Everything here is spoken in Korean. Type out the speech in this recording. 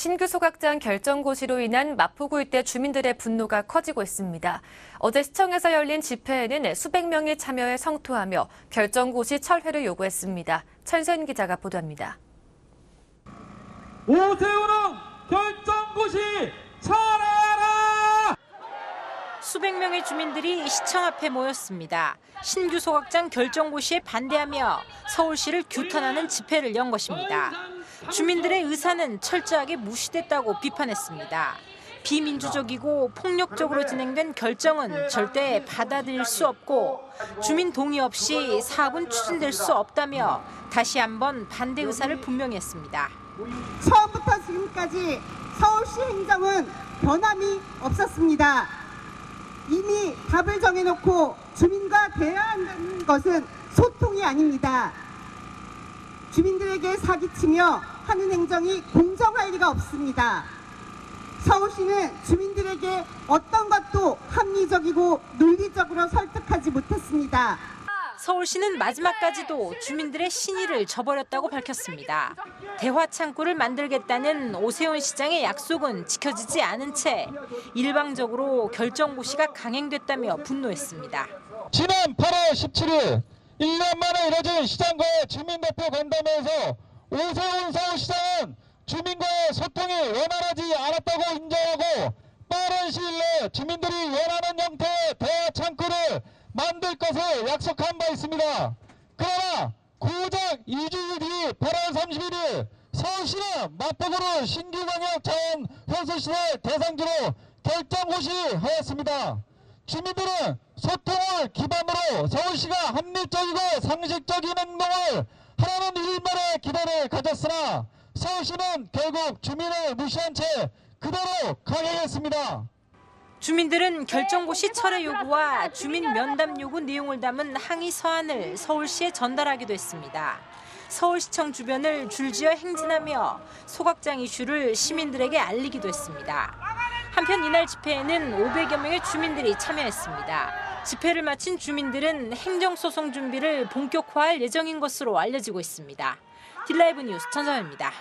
신규 소각장 결정고시로 인한 마포구 일대 주민들의 분노가 커지고 있습니다. 어제 시청에서 열린 집회에는 수백 명이 참여해 성토하며 결정고시 철회를 요구했습니다. 천선 기자가 보도합니다. 오세훈은 결정고시 철회하라! 수백 명의 주민들이 시청 앞에 모였습니다. 신규 소각장 결정고시에 반대하며 서울시를 규탄하는 집회를 연 것입니다. 주민들의 의사는 철저하게 무시됐다고 비판했습니다. 비민주적이고 폭력적으로 진행된 결정은 절대 받아들일 수 없고 주민 동의 없이 사업은 추진될 수 없다며 다시 한번 반대 의사를 분명히 했습니다. 처음부터 지금까지 서울시 행정은 변함이 없었습니다. 이미 답을 정해놓고 주민과 대화한다는 것은 소통이 아닙니다. 주민들에게 사기치며 하는 행정이 공정할 리가 없습니다. 서울시는 주민들에게 어떤 것도 합리적이고 논리적으로 설득하지 못했습니다. 서울시는 마지막까지도 주민들의 신의를 저버렸다고 밝혔습니다. 대화 창구를 만들겠다는 오세훈 시장의 약속은 지켜지지 않은 채 일방적으로 결정고시가 강행됐다며 분노했습니다. 지난 8월 17일 1년 만에 이뤄진 시장과의 주민대표 간담회에서 오세훈 서울시장은 주민과의 소통이 원활하지 않았다고 인정하고 빠른 시일 내에 주민들이 원하는 형태의 대화 창구를 만들 것을 약속한 바 있습니다. 그러나 고작 2주일 뒤 8월 31일 서울시는 마포구를 신규광역 자원 현수시설 대상지로 결정 고시하였습니다. 주민들은 소통을 기반으로 서울시가 합리적이고 상식적인 행동을 하라는 일말의 기대를 가졌으나 서울시는 결국 주민을 무시한 채 그대로 강행했습니다. 주민들은 결정고 시 철회 요구와 주민 면담 요구 내용을 담은 항의 서한을 서울시에 전달하기도 했습니다. 서울시청 주변을 줄지어 행진하며 소각장 이슈를 시민들에게 알리기도 했습니다. 한편 이날 집회에는 500여 명의 주민들이 참여했습니다. 집회를 마친 주민들은 행정소송 준비를 본격화할 예정인 것으로 알려지고 있습니다. 딜라이브 뉴스 천성입니다.